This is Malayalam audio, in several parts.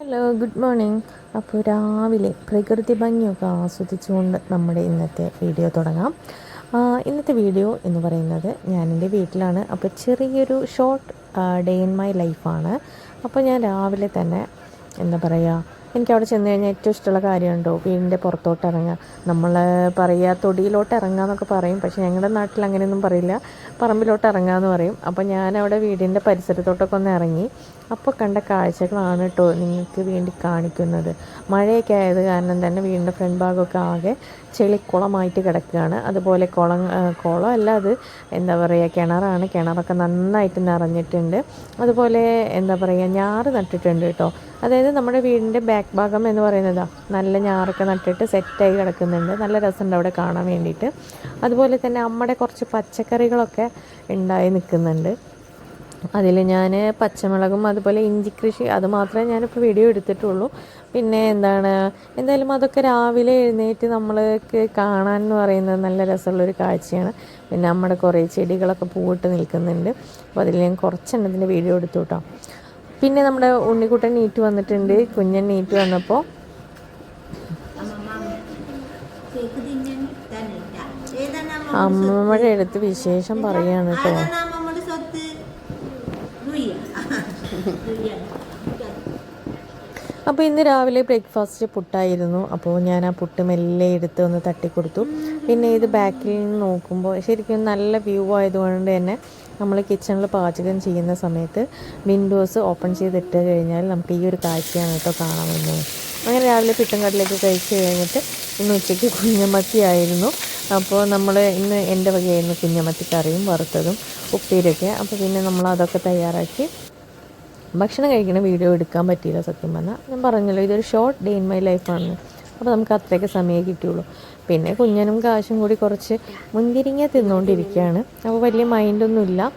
ഹലോ ഗുഡ് മോർണിംഗ് അപ്പോൾ രാവിലെ പ്രകൃതി ഭംഗിയൊക്കെ ആസ്വദിച്ചുകൊണ്ട് നമ്മുടെ ഇന്നത്തെ വീഡിയോ തുടങ്ങാം. ഇന്നത്തെ വീഡിയോ എന്ന് പറയുന്നത് ഞാൻ എന്റെ വീട്ടിലാണ്. അപ്പോൾ ചെറിയൊരു ഷോർട്ട് ഡേ ഇൻ മൈ ലൈഫാണ് അപ്പോൾ ഞാൻ രാവിലെ തന്നെ എന്താ പറയുക എനിക്ക് അവിടെ ചെന്ന് കഴിഞ്ഞാൽ ഏറ്റവും ഇഷ്ടമുള്ള കാര്യമുണ്ടോ? വീടിന്റെ പുറത്തോട്ട് ഇറങ്ങുക നമ്മൾ പറയുക തൊടിയിലോട്ട് ഇറങ്ങുക എന്നൊക്കെ പറയും. പക്ഷേ ഞങ്ങളുടെ നാട്ടിൽ അങ്ങനെയൊന്നും പറയില്ല. പറമ്പിലോട്ട് ഇറങ്ങുക എന്ന് പറയും. അപ്പോൾ ഞാനവിടെ വീടിന്റെ പരിസരത്തോട്ടൊക്കെ ഒന്ന് ഇറങ്ങി. അപ്പോൾ കണ്ട കാഴ്ചകളാണ് കേട്ടോ നിങ്ങൾക്ക് വേണ്ടി കാണിക്കുന്നത്. മഴയൊക്കെ ആയത് കാരണം തന്നെ വീടിന്റെ ഫ്രണ്ട് ഭാഗമൊക്കെ ആകെ ചെളിക്കുളമായിട്ട് കിടക്കുകയാണ്. അതുപോലെ കുളം കുളം അല്ല അത്. എന്താ പറയുക കിണറാണ്. കിണറൊക്കെ നന്നായിട്ട് നിറഞ്ഞിട്ടുണ്ട്. അതുപോലെ എന്താ പറയുക ഞാറ് നട്ടിട്ടുണ്ട് കേട്ടോ. അതായത് നമ്മുടെ വീടിന്റെ ബാക്ക് ഭാഗം എന്ന് പറയുന്നതാ നല്ല ഞാറൊക്കെ നട്ടിട്ട് സെറ്റായി കിടക്കുന്നുണ്ട്. നല്ല രസമുണ്ട് അവിടെ കാണാൻ വേണ്ടിയിട്ട്. അതുപോലെ തന്നെ അമ്മയുടെ കുറച്ച് പച്ചക്കറികളൊക്കെ ഉണ്ടായി നിൽക്കുന്നുണ്ട്. അതിൽ ഞാൻ പച്ചമുളകും അതുപോലെ ഇഞ്ചി കൃഷി അത് മാത്രമേ ഞാനിപ്പോൾ വീഡിയോ എടുത്തിട്ടുള്ളൂ. പിന്നെ എന്താണ് എന്തായാലും അതൊക്കെ രാവിലെ എഴുന്നേറ്റ് നമ്മൾക്ക് കാണാൻ എന്ന് പറയുന്നത് നല്ല രസമുള്ളൊരു കാഴ്ചയാണ്. പിന്നെ നമ്മുടെ കുറേ ചെടികളൊക്കെ പൂവിട്ട് നിൽക്കുന്നുണ്ട്. അപ്പോൾ അതിൽ ഞാൻ കുറച്ചെണ്ണത്തിന്റെ വീഡിയോ എടുത്തു കേട്ടോ. പിന്നെ നമ്മുടെ ഉണ്ണിക്കുട്ടൻ നീറ്റ് വന്നിട്ടുണ്ട്. കുഞ്ഞൻ നീറ്റ് വന്നപ്പോൾ അമ്മമ്മയുടെ അടുത്ത് വിശേഷം പറയാണ്? കേട്ടോ അപ്പോൾ ഇന്ന് രാവിലെ ബ്രേക്ക്ഫാസ്റ്റ് പുട്ടായിരുന്നു. അപ്പോൾ ഞാൻ ആ പുട്ട് മെല്ലെ എടുത്ത് ഒന്ന് തട്ടിക്കൊടുത്തു. പിന്നെ ഇത് ബാക്കിൽ നിന്ന് നോക്കുമ്പോൾ ശരിക്കും നല്ല വ്യൂ ആയതുകൊണ്ട് തന്നെ നമ്മൾ കിച്ചണിൽ പാചകം ചെയ്യുന്ന സമയത്ത് വിൻഡോസ് ഓപ്പൺ ചെയ്തിട്ട് കഴിഞ്ഞാൽ നമുക്ക് ഈ ഒരു കാഴ്ചയാണ് കേട്ടോ കാണാൻ വന്നത്. അങ്ങനെ രാവിലെ പിട്ടും കടലൊക്കെ കഴിച്ച് കഴിഞ്ഞിട്ട് ഇന്ന് ഉച്ചയ്ക്ക് കുഞ്ഞമത്തിയായിരുന്നു അപ്പോൾ നമ്മൾ ഇന്ന് എന്റെ വകയായിരുന്നു കുഞ്ഞമത്തി കറിയും വറുത്തതും ഉപ്പേരിയൊക്കെ. അപ്പോൾ പിന്നെ നമ്മൾ അതൊക്കെ തയ്യാറാക്കി ഭക്ഷണം കഴിക്കുന്ന വീഡിയോ എടുക്കാൻ പറ്റിയില്ല സത്യം പറഞ്ഞാൽ. ഞാൻ പറഞ്ഞല്ലോ ഇതൊരു ഷോർട്ട് ഡേ ഇൻ മൈ ലൈഫാണ് അപ്പോൾ നമുക്ക് അത്രയൊക്കെ സമയമേ കിട്ടിയുള്ളൂ. പിന്നെ കുഞ്ഞനും കാശും കൂടി കുറച്ച് മുന്തിരിങ്ങ തിന്നുകൊണ്ടിരിക്കുകയാണ് അപ്പോൾ വലിയ മൈൻഡൊന്നുമില്ല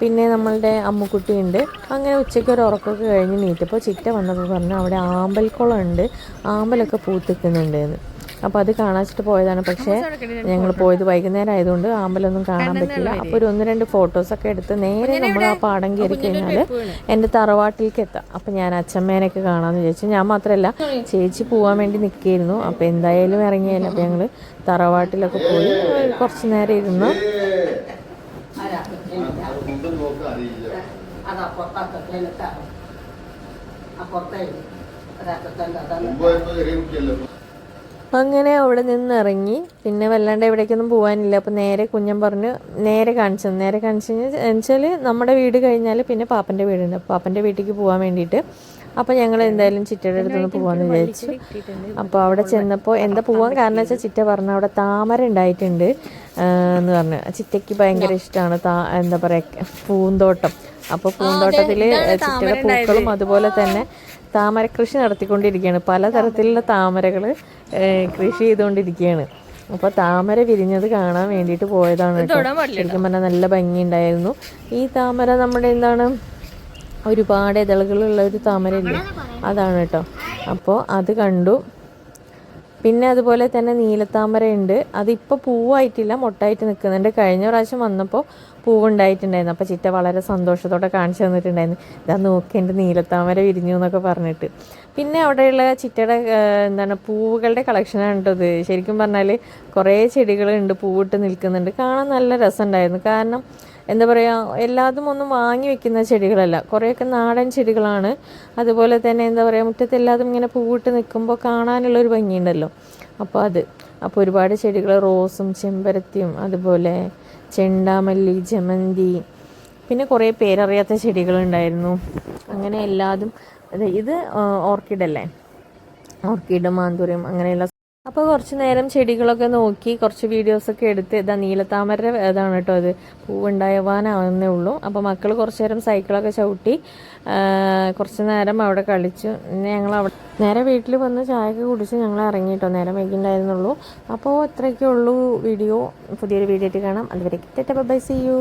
പിന്നെ നമ്മളുടെ അമ്മുക്കുട്ടിയുണ്ട്. അങ്ങനെ ഉച്ചയ്ക്ക് ഒരു ഉറക്കമൊക്കെ കഴിഞ്ഞ് നീറ്റപ്പോൾ ചിറ്റ വന്നപ്പോൾ പറഞ്ഞു അവിടെ ആമ്പൽക്കുളം ഉണ്ട്. ആമ്പലൊക്കെ പൂത്തിക്കുന്നുണ്ട് എന്ന്. അപ്പോൾ അത് കാണാച്ചിട്ട് പോയതാണ്. പക്ഷേ ഞങ്ങൾ പോയത് വൈകുന്നേരം ആയതുകൊണ്ട് ആമ്പലൊന്നും കാണാൻ പറ്റില്ല അപ്പോൾ ഒരു ഒന്ന് രണ്ട് ഫോട്ടോസൊക്കെ എടുത്ത് നേരെ നമ്മൾ ആ പാടം കയറി കഴിഞ്ഞാൽ എന്റെ തറവാട്ടിലേക്ക് എത്താം. അപ്പോൾ ഞാൻ അച്ഛമ്മേനൊക്കെ കാണാമെന്ന് വിചാരിച്ചു. ഞാൻ മാത്രമല്ല ചേച്ചി പോകാൻ വേണ്ടി നിൽക്കുകയായിരുന്നു. അപ്പോൾ എന്തായാലും ഇറങ്ങിയാലും അപ്പോൾ ഞങ്ങൾ തറവാട്ടിലൊക്കെ പോയി കുറച്ച് നേരം ഇരുന്ന് അത് അതാ എന്നിട്ടാണ് അപ്പുറത്തേ ഒരറ്റത്തല്ല അങ്ങനെ അവിടെ നിന്ന് ഇറങ്ങി. പിന്നെ വല്ലാണ്ട് എവിടേക്കൊന്നും പോകാനില്ല അപ്പോൾ നേരെ കുഞ്ഞൻ പറഞ്ഞു നേരെ കാണിച്ചു നേരെ കാണിച്ചു കഴിഞ്ഞാൽ വെച്ചാൽ നമ്മുടെ വീട് കഴിഞ്ഞാൽ പിന്നെ പാപ്പന്റെ വീടുണ്ട്. പാപ്പന്റെ വീട്ടിലേക്ക് പോകാൻ വേണ്ടിയിട്ട് അപ്പോൾ ഞങ്ങൾ എന്തായാലും ചിറ്റയുടെ അടുത്തുനിന്ന് പോകാമെന്ന് വിചാരിച്ചു. അപ്പോൾ അവിടെ ചെന്നപ്പോൾ എന്താ പോകാൻ കാരണം വെച്ചാൽ ചിറ്റ പറഞ്ഞു അവിടെ താമര ഉണ്ടായിട്ടുണ്ട്. എന്ന് പറഞ്ഞു. ചിറ്റയ്ക്ക് ഭയങ്കര ഇഷ്ടമാണ് താ എന്താ പറയുക പൂന്തോട്ടം. അപ്പോൾ പൂന്തോട്ടത്തിൽ ചിറ്റയുടെ പൂക്കളും അതുപോലെ തന്നെ താമര കൃഷി നടത്തിക്കൊണ്ടിരിക്കുകയാണ്. പലതരത്തിലുള്ള താമരകൾ കൃഷി ചെയ്തുകൊണ്ടിരിക്കുകയാണ്. അപ്പോൾ താമര വിരിഞ്ഞത് കാണാൻ വേണ്ടിയിട്ട് പോയതാണ് കേട്ടോ. ശരിക്കും പറഞ്ഞാൽ നല്ല ഭംഗിയുണ്ടായിരുന്നു. ഈ താമര നമ്മുടെ എന്താണ് ഒരുപാട് ഇതളുകളുള്ള ഒരു താമരയില്ലേ? അതാണ് കേട്ടോ അപ്പോൾ അത് കണ്ടു. പിന്നെ അതുപോലെ തന്നെ നീലത്താമര ഉണ്ട് അതിപ്പോൾ പൂവായിട്ടില്ല മൊട്ടായിട്ട് നിൽക്കുന്നുണ്ട് കഴിഞ്ഞ പ്രാവശ്യം വന്നപ്പോൾ പൂവുണ്ടായിട്ടുണ്ടായിരുന്നു. അപ്പോൾ ചിറ്റ വളരെ സന്തോഷത്തോടെ കാണിച്ചു തന്നിട്ടുണ്ടായിരുന്നു. ഇതാ നോക്കി എന്റെ നീലത്താമര വിരിഞ്ഞു എന്നൊക്കെ പറഞ്ഞിട്ട്. പിന്നെ അവിടെയുള്ള ചിറ്റയുടെ എന്താണ് പൂവുകളുടെ കളക്ഷനാണ് കേട്ടോ ഇത്. ശരിക്കും പറഞ്ഞാൽ കുറേ ചെടികളുണ്ട് പൂവിട്ട് നിൽക്കുന്നുണ്ട്. കാണാൻ നല്ല രസമുണ്ടായിരുന്നു. കാരണം എന്താ പറയുക എല്ലാതും ഒന്നും വാങ്ങി വെക്കുന്ന ചെടികളല്ല. കുറേയൊക്കെ നാടൻ ചെടികളാണ്. അതുപോലെ തന്നെ എന്താ പറയുക മുറ്റത്ത് എല്ലാതും ഇങ്ങനെ പൂവിട്ട് നിൽക്കുമ്പോൾ കാണാനുള്ളൊരു ഭംഗിയുണ്ടല്ലോ. അപ്പോൾ അത്. അപ്പോൾ ഒരുപാട് ചെടികൾ റോസും ചെമ്പരത്തിയും അതുപോലെ ചെണ്ടാമല്ലി ജമന്തി പിന്നെ കുറേ പേരറിയാത്ത ചെടികളുണ്ടായിരുന്നു. അങ്ങനെ എല്ലാതും ഇത് ഓർക്കിഡ് അല്ലേ ഓർക്കിഡ് മാന്തൂരം അങ്ങനെയുള്ള അപ്പോൾ കുറച്ച് നേരം ചെടികളൊക്കെ നോക്കി കുറച്ച് വീഡിയോസൊക്കെ എടുത്ത് ഇതാ നീലത്താമര ഇതാണ് കേട്ടോ അത് പൂവുണ്ടായവാനാവുന്നേ ഉള്ളൂ. അപ്പോൾ മക്കൾ കുറച്ച് നേരം സൈക്കിളൊക്കെ ചവിട്ടി കുറച്ച് നേരം അവിടെ കളിച്ചു. പിന്നെ ഞങ്ങൾ അവിടെ നേരെ വീട്ടിൽ വന്ന് ചായയൊക്കെ കുടിച്ച് ഞങ്ങൾ ഇറങ്ങി കേട്ടോ. നേരം വൈകിണ്ടായിരുന്നുള്ളൂ. അപ്പോൾ ഇത്രയൊക്കെ ഉള്ളൂ വീഡിയോ. പുതിയൊരു വീഡിയോ ആയിട്ട് കാണാം. അതുവരെ ബൈ സി യു